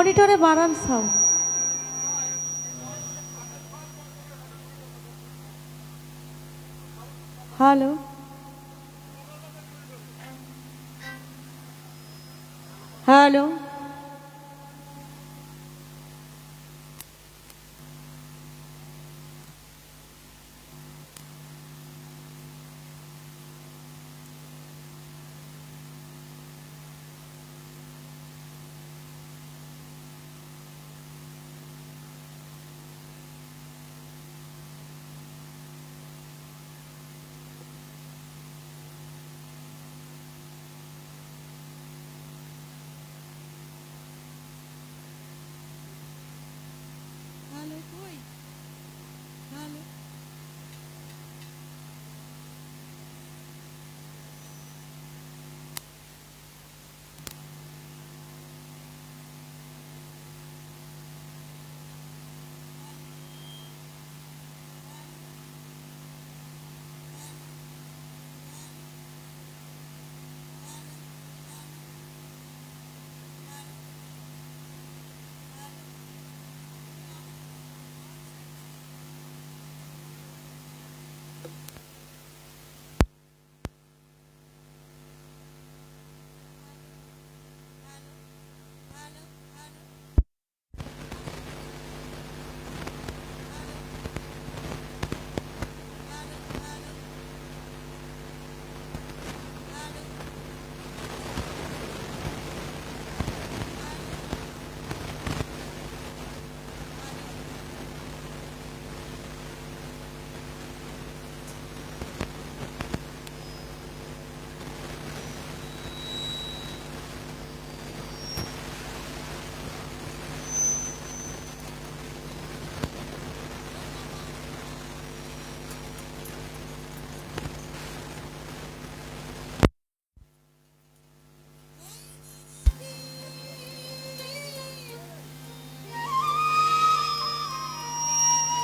মনিটরে বাড়ান sound hello. Hello.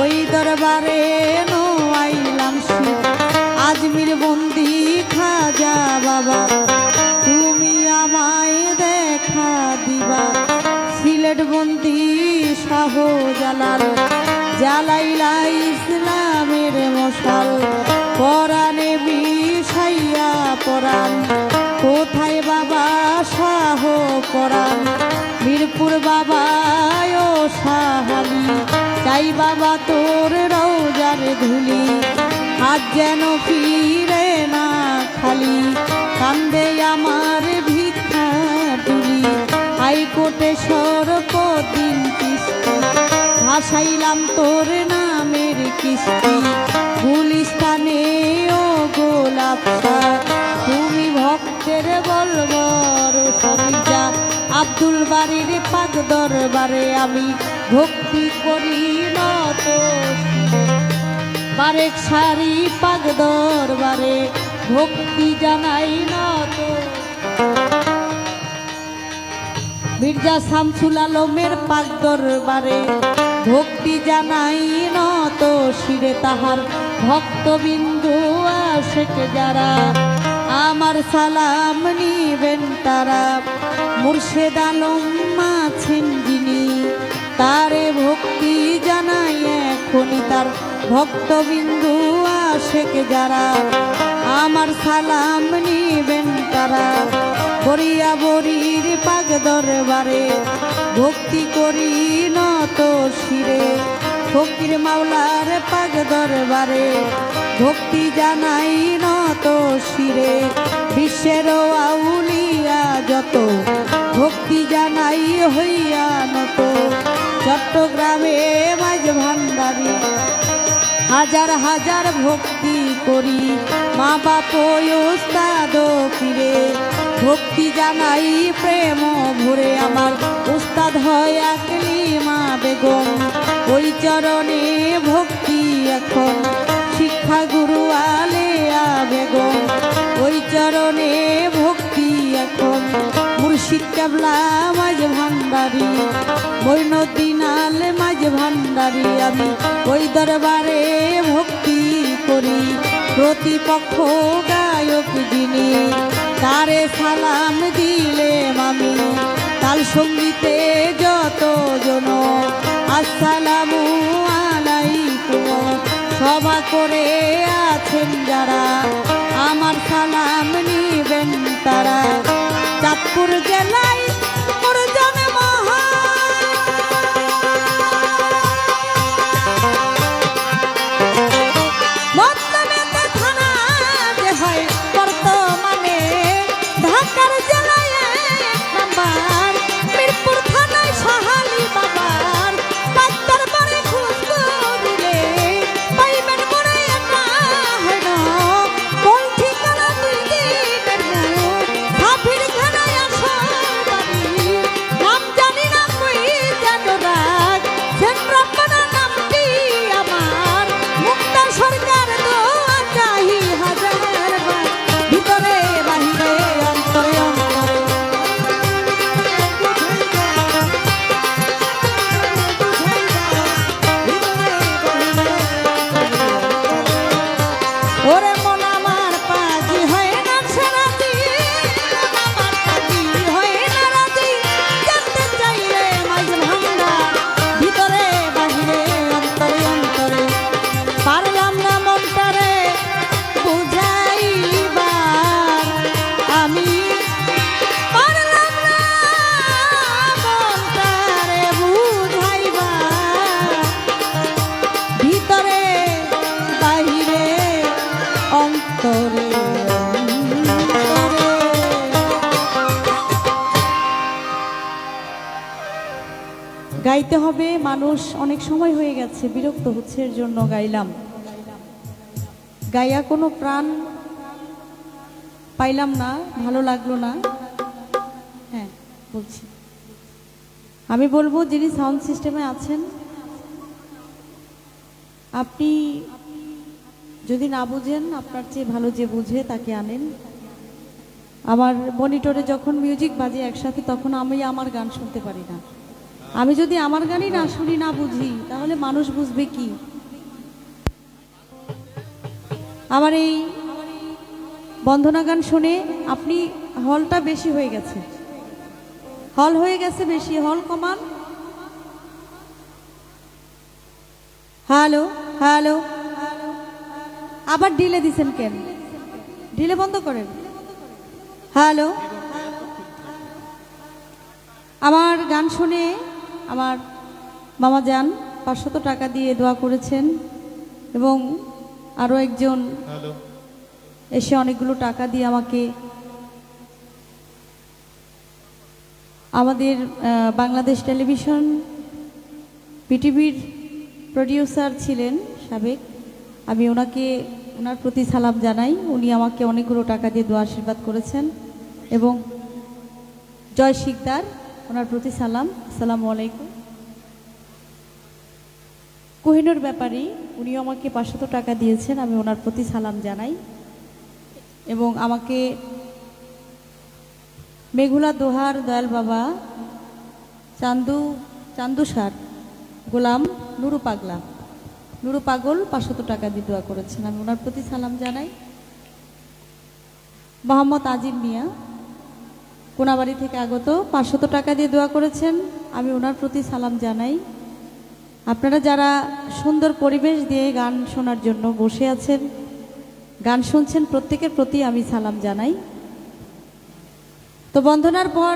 ওই দরবারে নো আইলাম শীত আজমির বন্দি খাজা বাবা, তুমি আমায় দেখা দিবা। সিলেট বন্দি শাহ জালাল জালাইলা ইসলামের মশাল। পরাণে বিষাইয়া পরাণ, কোথায় বাবা শাহ পরাণ? মিরপুর বাবা ও সাহালি চাই বাবা তোর রৌজার ধুলি, আজ যেন ফিরে না খালি। কান্দে আমার ভিক্ষা তুলি হাইকোর্টে সরপদিন কিস্তি। ভাসাইলাম তোর নামের কিস্তি, গুলিস্তানে ও গোলাপ তুমি ভক্তের বলবর সবিজা আব্দুল বাড়ির পাক দরবারে আমি ভক্তি করি নত বারেক সারি পাক দরবারে ভক্তি জানাই নত মির্জা শামসুল আলমের পাক দরবারে ভক্তি জানাই নত শিরে তাহার ভক্তবিন্দু আশেক যারা, আমার সালাম নিবেন তারা। মুর্শেদ আলম আছেন যিনি। তারে ভক্তি জানাই এখনই তার ভক্তবিন্দু আশেক যারা। আমার সালাম নিবেন তারা। বরিয়া বরির পাগ দরবারে ভক্তি করি নত শিরে। ফকির মাওলার পাগ দরবারে ভক্তি জানাই নত শিরে। বিশ্বের আউলিয়া যত ভক্তি জানাই হইয়া নত। চট্টগ্রামে মাঝ ভান্ডারী, হাজার হাজার ভক্তি করি। মা বাপ উস্তাদ ফিরে ভক্তি জানাই প্রেম ভরে। আমার উস্তাদ হয় একলি মা বেগম, ওই চরণে ভক্তি এখন। শিক্ষা গুরু আলেয়া বেগম, ওই চরণে ভক্তি মুর্শিদ কেবলা, মাঝ ভান্ডারী মৈনদ্দিন আল মাঝ ভান্ডারী, আমি ওই দরবারে ভক্তি করি। প্রতিপক্ষ গায়ক যিনি, তারে সালাম দিলে মামি তাল সঙ্গীতে যত জন আসসালামু আলাইকুম। সভা করে আছেন যারা, আমার সালাম নিবেন তারা। চাঁদপুর জেলায় মানুষ অনেক সময় হয়ে গেছে, বিরক্ত হচ্ছে, এর জন্য গাইলাম। গাইয়া কোনো প্রাণ পাইলাম না, ভালো লাগল না। হ্যাঁ বলছি। আমি বলব, যিনি সাউন্ড সিস্টেমে আছেন, আপনি যদি না বুঝেন, আপনার চেয়ে ভালো যে বুঝে, তাকে আনেন। আমার মনিটরে যখন মিউজিক বাজে একসাথে, তখন আমি আমার গান শুনতে পারি না। আমি যদি আমার গানই না শুনি, না বুঝি, তাহলে মানুষ বুঝবে কি? আমার এই বন্ধনা গান শুনে আপনি হলটা বেশি হয়ে গেছে। হল হয়ে গেছে বেশি, হল কমান। Hello hello. আবার ডিলে দিছেন কেন? ডিলে বন্ধ করেন। হ্যালো। আমার গান শুনে আমার মামা যান পাঁচশত টাকা দিয়ে দোয়া করেছেন এবং আরও একজন এসে অনেকগুলো টাকা দিয়ে আমাকে আমাদের বাংলাদেশ টেলিভিশন পিটিভির প্রডিউসার ছিলেন সাবেক। আমি ওনাকে ওনার প্রতি সালাম জানাই। উনি আমাকে অনেকগুলো টাকা দিয়ে দোয়া আশীর্বাদ করেছেন এবং জয় শিকদার। ওনার প্রতি সালাম। সালাম আলাইকুম। কোহিনুর ব্যাপারী, উনিও আমাকে পাঁচশত টাকা দিয়েছেন, আমি ওনার প্রতি সালাম জানাই। এবং আমাকে মেঘুলা দোহার দয়াল বাবা, চান্দু চান্দু সার, গোলাম নুরু পাগলা, নুরু পাগল পাঁচশত টাকা দিয়ে দোয়া করেছেন, আমি ওনার প্রতি সালাম জানাই। মোহাম্মদ আজিম মিয়া কোনাবাড়ি থেকে আগত পাঁচশত টাকা দিয়ে দোয়া করেছেন। আমি ওনার প্রতি সালাম জানাই। আপনারা যারা সুন্দর পরিবেশ দিয়ে গান শোনার জন্য বসে আছেন, গান শুনছেন প্রত্যেকের প্রতি আমি সালাম জানাই। তো বন্ধনার পর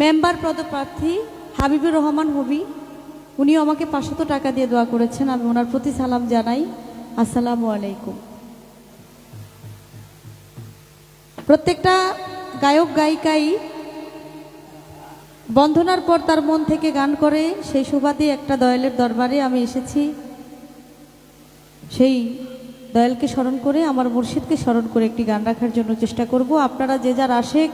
মেম্বার পদপ্রার্থী হাবিবুর রহমান হবি, উনিও আমাকে পাঁচশত টাকা দিয়ে দোয়া করেছেন। আমি ওনার প্রতি সালাম জানাই। আসসালামু আলাইকুম। প্রত্যেকটা গায়ক, গায়িকাই বন্ধনার পর তার মন থেকে গান করে। সেই সুবাদে একটা দয়ালের দরবারে আমি এসেছি। সেই দয়ালকে স্মরণ করে, আমার মুর্শিদকে স্মরণ করে একটি গান রাখার জন্য চেষ্টা করব। আপনারা যে যার আশেক,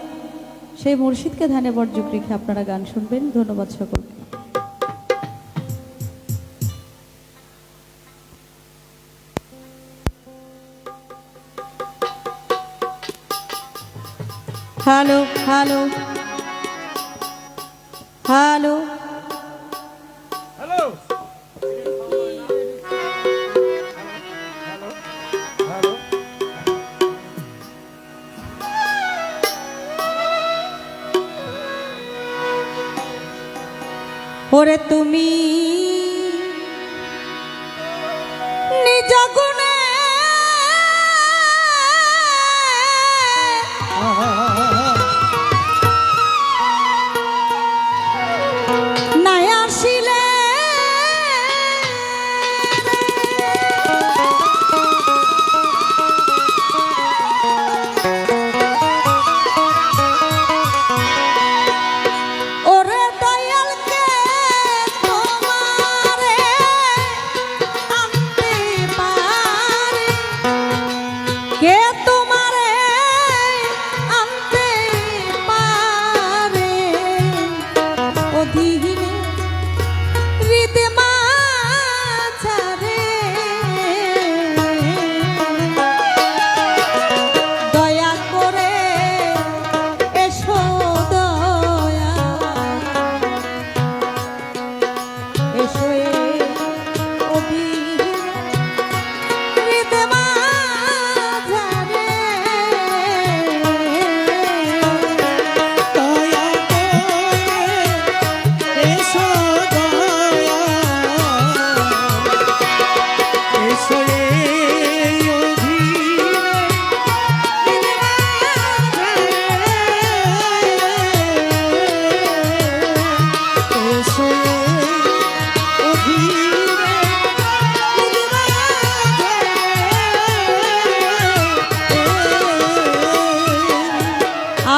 সেই মুর্শিদকে ধ্যানে বর্জক রেখে আপনারা গান শুনবেন। ধন্যবাদ সকলকে। হ্যালো হ্যালো হ্যালো হ্যালো ওরে তুমি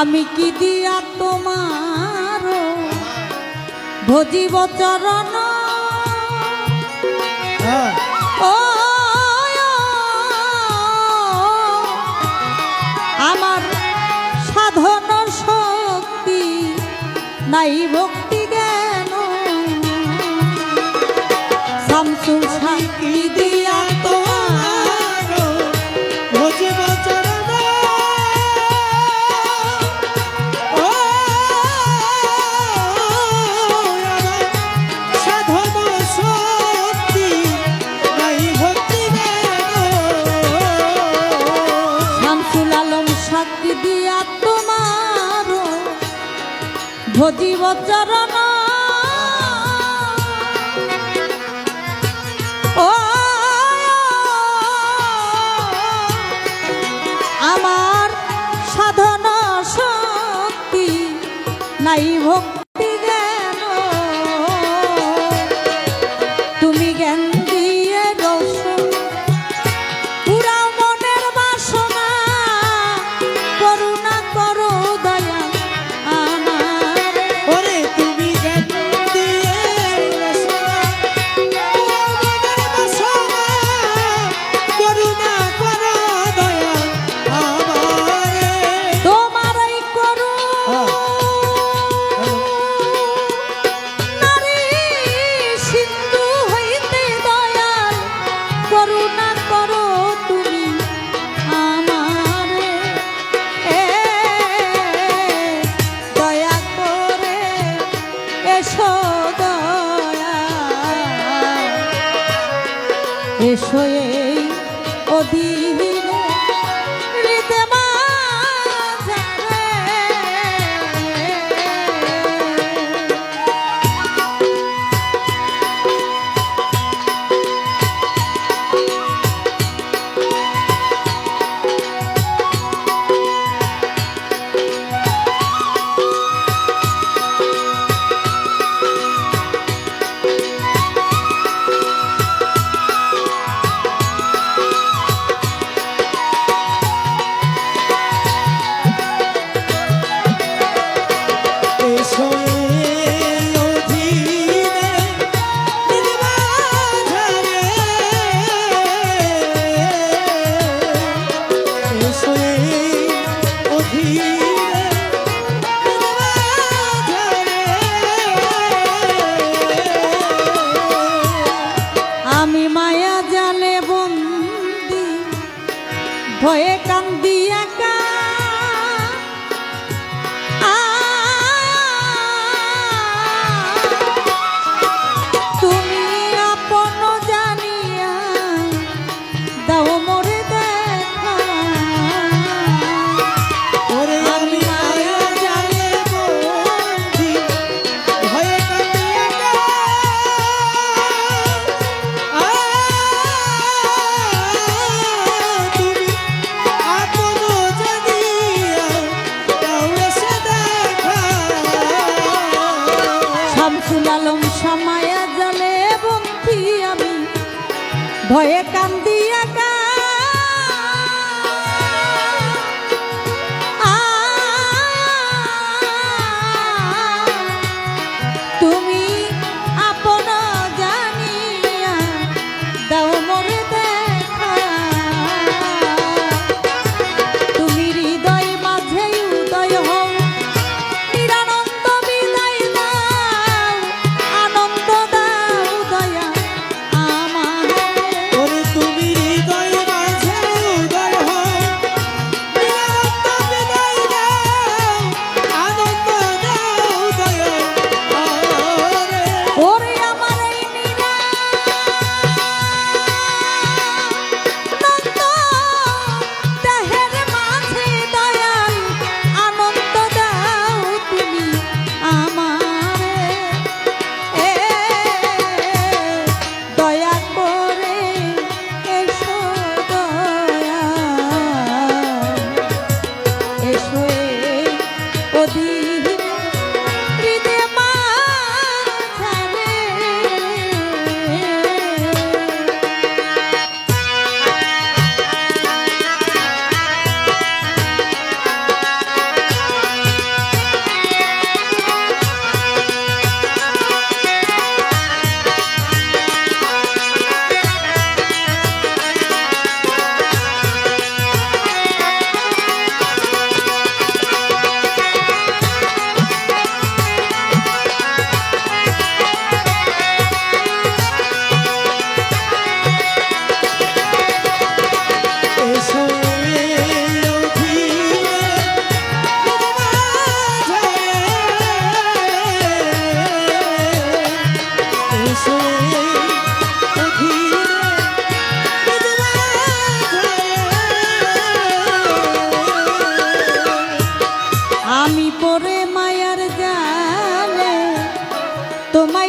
আমি কি দিয়া তোমার ভজিব চরণ? হ্যাঁ। আমার সাধন শক্তি নাই ভক্তি দিয়া তোমার ভজিব চরণ। আমার সাধনা শক্তি নাই ভক্ত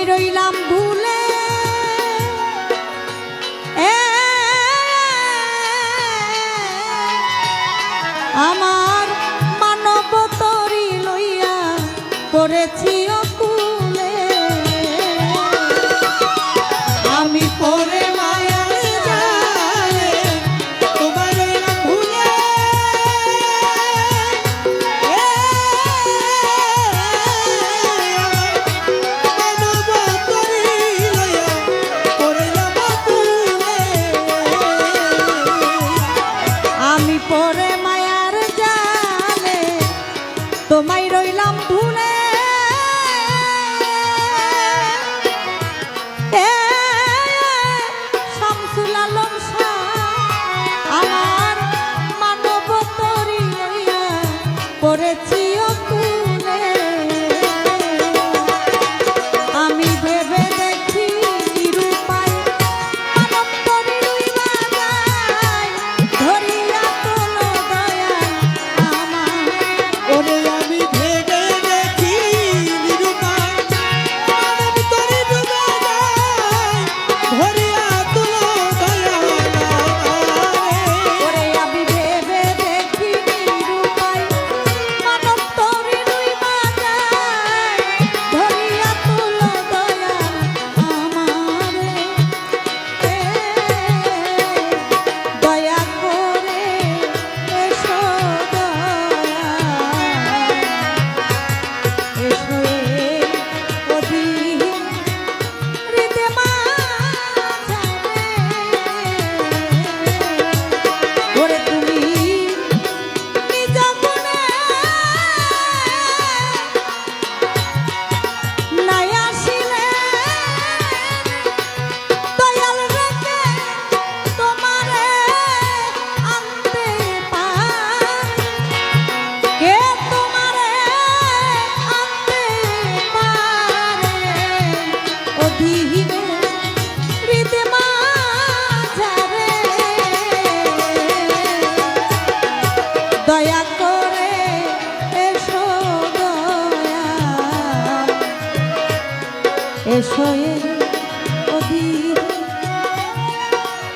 রইলাম ভুলে আমার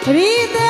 Three days.